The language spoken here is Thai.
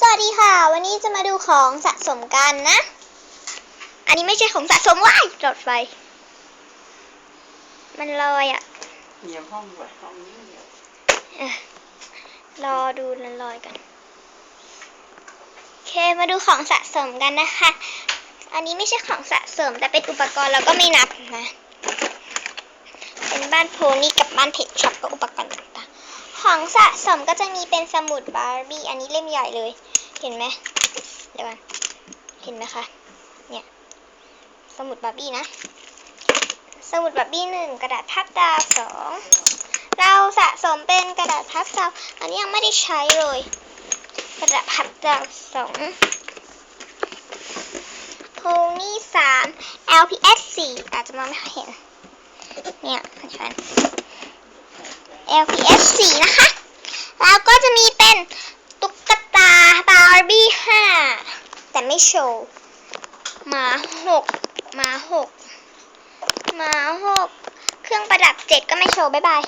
สวัสดีค่ะ วันนี้จะมาดูของสะสมกันนะ อันนี้ไม่ใช่ของสะสมว้ายหลอดไฟ มันลอยอะเยี่ยมห้องด้วยห้องนี้เดียวอะรอดูมันลอยกันโอเคมาดูของสะสมกันนะคะ อันนี้ไม่ใช่ของสะสม แต่เป็นอุปกรณ์เราก็ไม่นับนะ เป็นบ้านโพนี่กับบ้านเพชรช็อปกับอุปกรณ์ต่างๆ ของสะสมก็จะมีเป็นสมุดบาร์บี้อันนี้เล่มใหญ่เลย เห็นไหมเดี๋ยวก่อนเห็นไหมคะ เนี่ย สมุดบาร์บี้นะ สมุดบาร์บี้หนึ่งกระดาษพับดาวสองเราสะสมเป็นกระดาษพับดาวอันนี้ยังไม่ได้ใช้เลย กระดาษพับดาวสองโพนี่สาม LPS สี่อาจจะมองไม่เห็น เนี่ยอาจารย์ LPS สี่นะคะ แล้วก็จะมีเป็นตุ๊กตาบาร์บี้ห้าแต่ไม่โชว์หมาหกหมาหกหมาหกเครื่องประดับเจ็ดก็ไม่โชว์ บ๊ายบาย